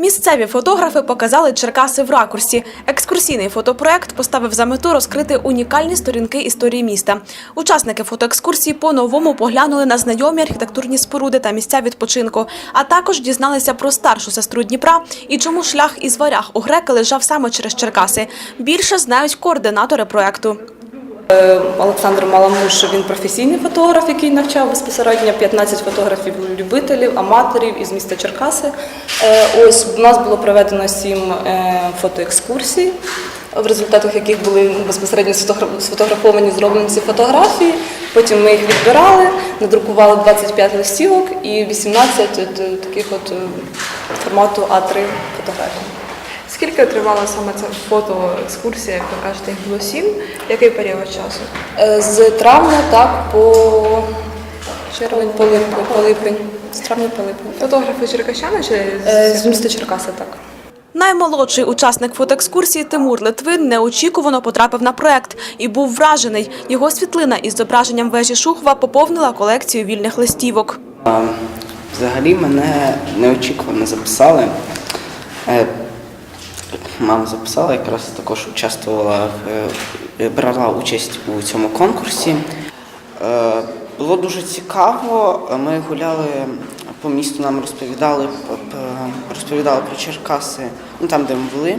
Місцеві фотографи показали Черкаси в ракурсі. Екскурсійний фотопроект поставив за мету розкрити унікальні сторінки історії міста. Учасники фотоекскурсії по-новому поглянули на знайомі архітектурні споруди та місця відпочинку, а також дізналися про старшу сестру Дніпра і чому шлях із варяг у греки лежав саме через Черкаси. Більше знають координатори проекту. Олександр Маламуш, він професійний фотограф, який навчав безпосередньо 15 фотографів любителів, аматорів із міста Черкаси. Е, Ось у нас було проведено сім е, фотоекскурсій, в результатах яких були безпосередньо сфотогра- сфотографовані, зроблені ці фотографії. Потім ми їх відбирали, надрукували 25 листівок і 18 е, таких от е, формату А3 фотографій. Скільки тривала саме ця фотоекскурсія, як ви кажете, їх було сім? Який період часу? Е, З травня так по червень, по липень, по липень. З травня по липень. Фотографи черкащани чи Е, З міста Черкаси, так. Наймолодший учасник фотоекскурсії Тимур Литвин неочікувано потрапив на проект і був вражений. Його світлина із зображенням вежі Шухова поповнила колекцію вільних листівок. Взагалі мене неочікувано записали. Мама записала, якраз також участвувала е, брала участь у цьому конкурсі. Е, Було дуже цікаво. Ми гуляли по місту, нам розповідали, розповідали про Черкаси, ну там, де ми були.